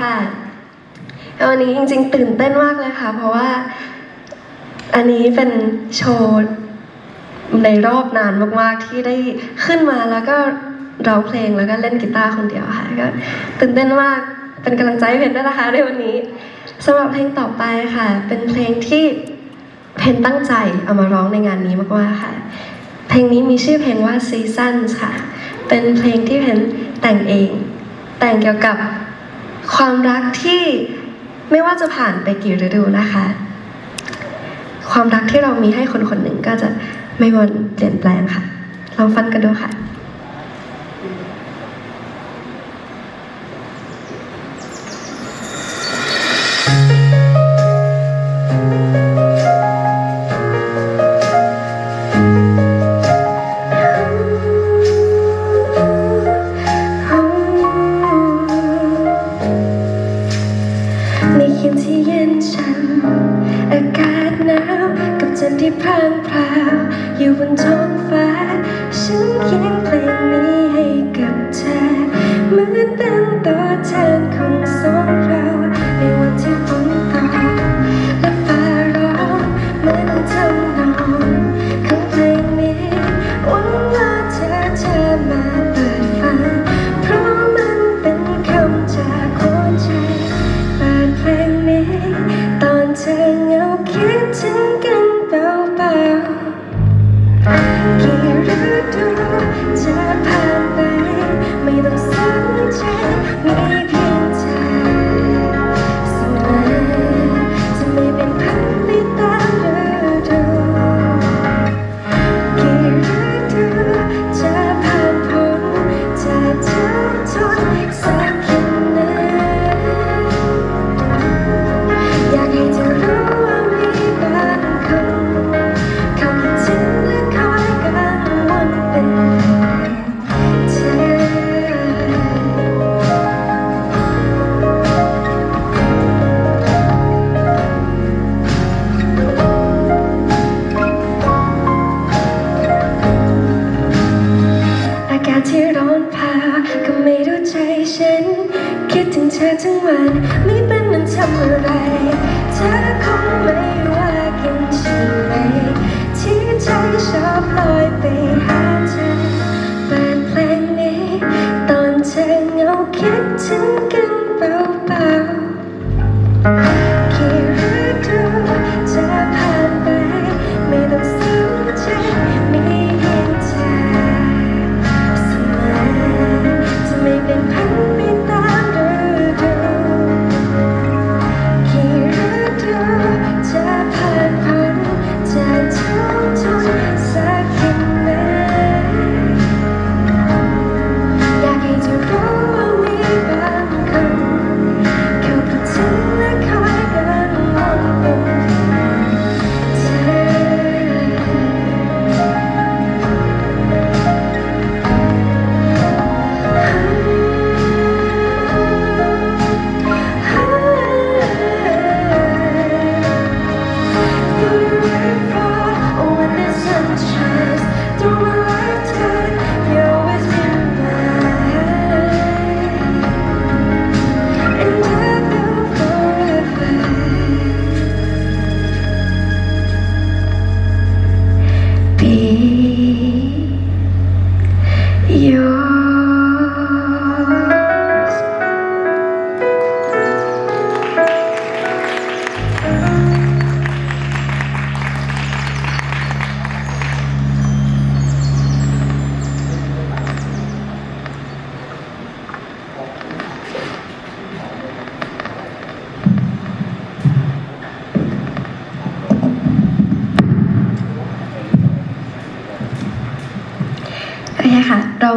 ค่ะ วันนี้จริง ๆ ตื่นเต้นมากเลยค่ะ เพราะว่าอันนี้เป็นโชว์ในรอบนานมากๆที่ได้ขึ้นมาแล้วก็ร้องเพลงแล้วก็เล่นกีตาร์คนเดียวค่ะก็ตื่นเต้นมากเป็นกำลังใจให้เพนด้วยนะคะในวันนี้สำหรับเพลงต่อไปค่ะ เป็นเพลงที่เพนตั้งใจเอามาร้องในงานนี้มากๆค่ะ เพลงนี้มีชื่อเพลงว่า Seasons ค่ะ เป็นเพลงที่เพนแต่งเอง แต่งเกี่ยวกับ ความรักที่ไม่ว่าจะผ่านไปกี่ฤดูนะคะ ความรักที่เรามีให้คนคนหนึ่งก็จะไม่วนเปลี่ยนแปลงค่ะลองฟันกันดูค่ะ ท้องฟ้าฉันเขียนเพลง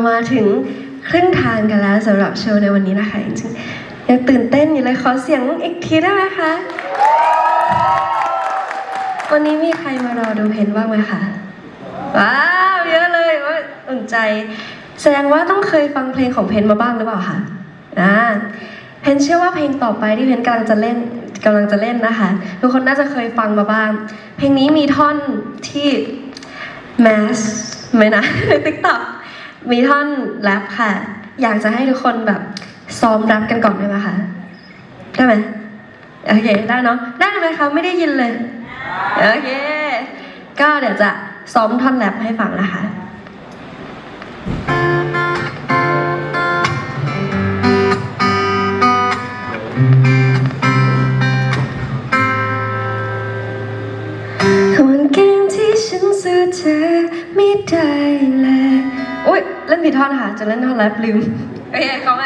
มาถึงครึ่งทางกันแล้วสำหรับโชว์ในวันนี้นะคะจริงๆยังตื่นเต้นอยู่เลยขอเสียงอีกทีได้ไหมคะ วันนี้มีใครมารอดูเพนบ้างไหมคะ ว้าวเยอะเลยว่าอุ่นใจ แสดงว่าต้องเคยฟังเพลงของเพนมาบ้างหรือเปล่าคะอ่าเพนเชื่อว่าเพลงต่อไปที่เพนกำลังจะเล่นกำลังจะเล่นนะคะ ทุกคนน่าจะเคยฟังมาบ้าง เพลงนี้มีท่อนที่แมสไหมนะในติ๊กต็อก มีท่อนแรปค่ะ อยากจะให้ทุกคนแบบซ้อมแรปกันก่อนได้ไหมคะได้ไหมโอเคได้เนาะได้ไหมคะไม่ได้ยินเลยโอเค ก็เดี๋ยวจะซ้อมท่อนแรปให้ฟังนะคะ อุ้ยเล่นผิดท่อนค่ะ จะเล่นท่อนแรปลืมโอเคเขาไหม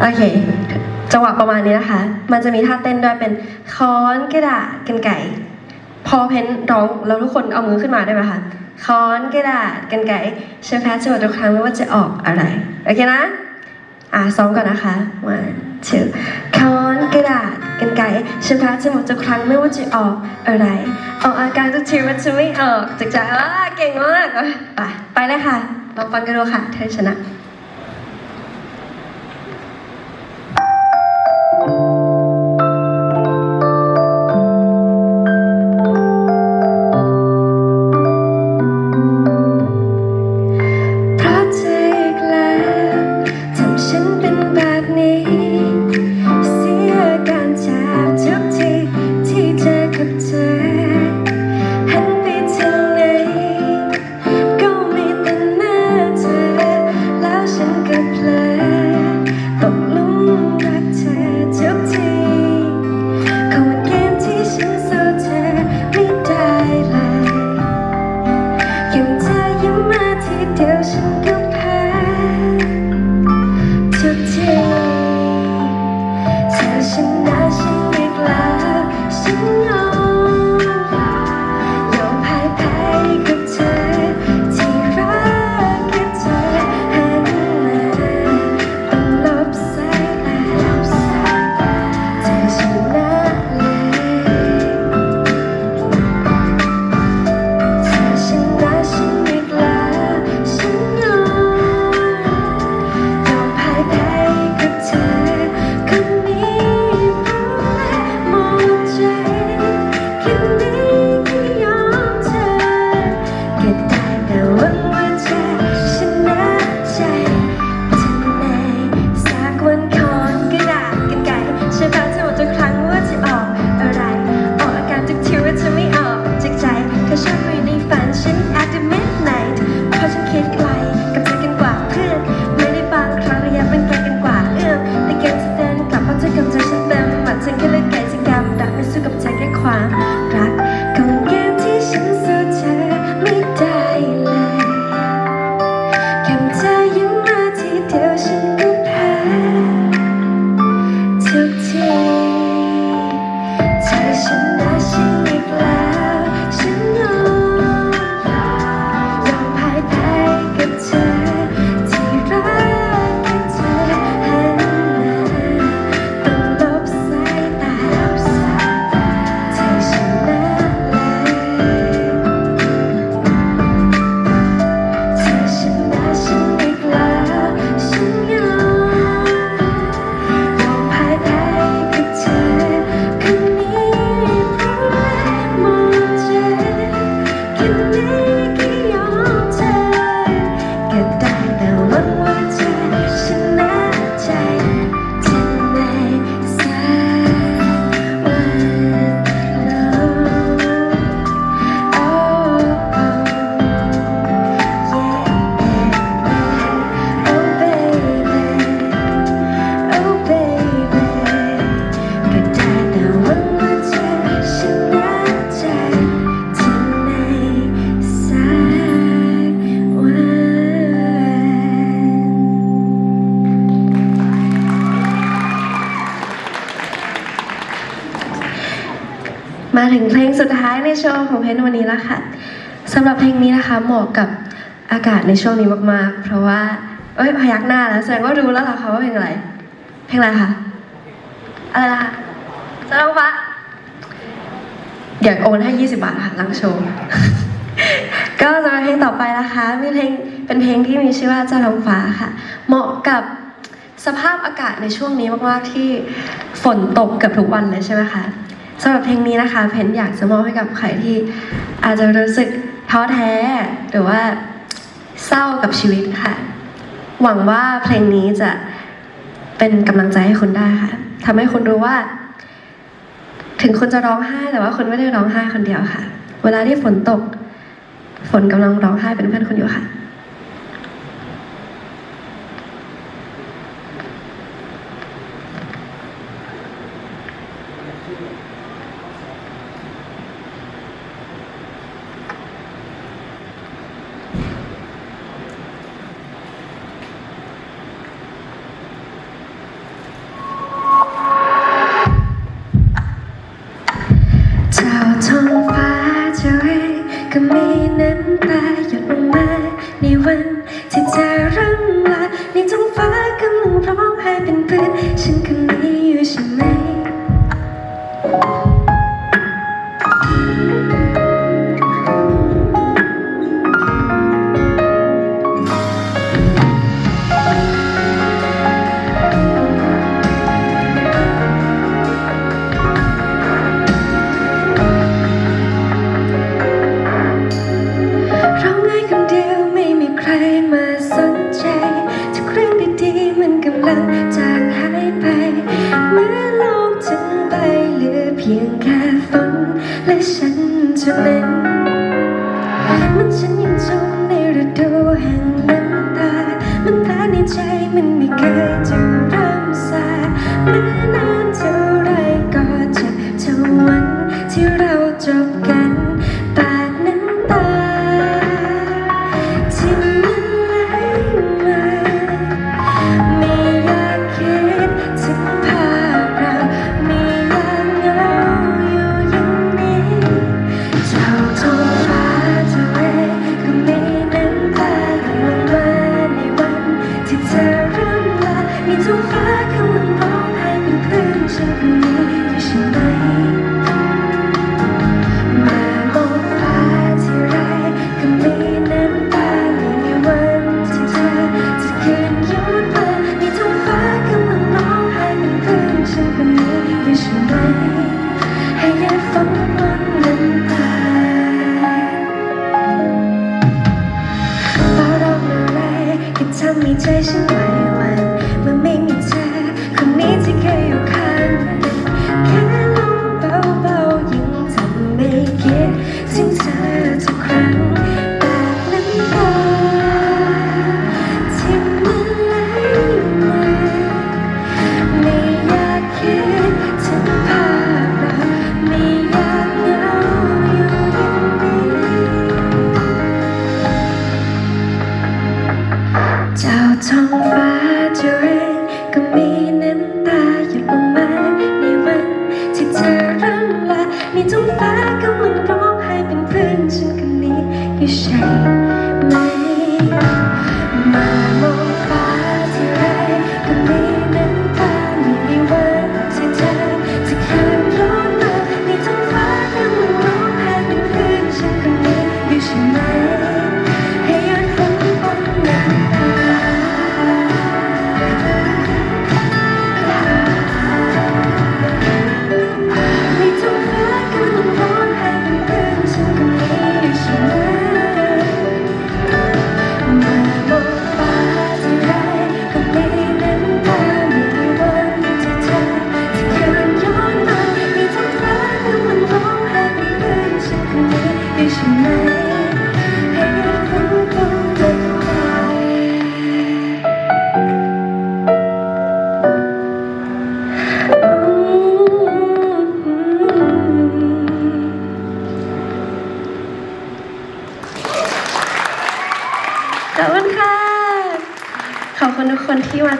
โอเค จังหวะประมาณนี้นะคะ มันจะมีท่าเต้นด้วยเป็นค้อนกระดาษกันไก่ พอเพ้นร้องแล้วทุกคนเอามือขึ้นมาได้ไหมคะค้อนกระดาษกันไก่เชฟแพทจะบอกทุกครั้งไม่ว่าจะออกอะไร โอเคนะ อะซ้อมก่อนนะคะ one two ค้อนกระดาษกันไก่เชฟแพทจะบอกทุกครั้งไม่ว่าจะออกอะไรออกอาการทุกทีมันจะไม่ออกจากใจอ่าเก่งมากไปไปเลยค่ะลองฟังกันดูค่ะเธอชนะ มาถึงเพลงสุดท้ายในโชว์ของเพนวันนี้แล้วค่ะสำหรับเพลงนี้นะคะเหมาะกับอากาศในช่วงนี้มากๆ เพราะว่าเอ้ยพยักหน้าแล้วแสดงว่ารู้แล้วล่ะค่ะว่าเพลงอะไร เพลงอะไรคะอะไรนะคะสำหรับว่าอยากโอนให้ 20 บาทค่ะหลังโชว์ ก็จะเป็นเพลงต่อไปนะคะมีเพลงเป็นเพลงที่มีชื่อว่าเจ้าท้องฟ้าค่ะ เหมาะกับสภาพอากาศในช่วงนี้มากๆที่ฝนตกเกือบทุกวันเลยใช่ไหมคะ สำหรับเพลงนี้นะคะ เพนอยากจะมอบให้กับใครที่อาจจะรู้สึกท้อแท้ หรือว่าเศร้ากับชีวิตค่ะ หวังว่าเพลงนี้จะเป็นกำลังใจให้คุณได้ค่ะทำให้คุณรู้ว่า ถึงคุณจะร้องไห้แต่ว่าคุณไม่ได้ร้องไห้คนเดียวค่ะ เวลาที่ฝนตก ฝนกำลังร้องไห้เป็นเพื่อนคุณอยู่ค่ะ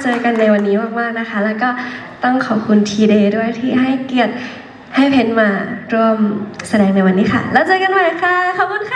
เจอกันในวันนี้มากๆนะคะ แล้วก็ต้องขอบคุณทีเดย์ด้วยที่ให้เกียรติให้เพนมาร่วมแสดงในวันนี้ค่ะ แล้วเจอกันใหม่ค่ะ ขอบคุณค่ะ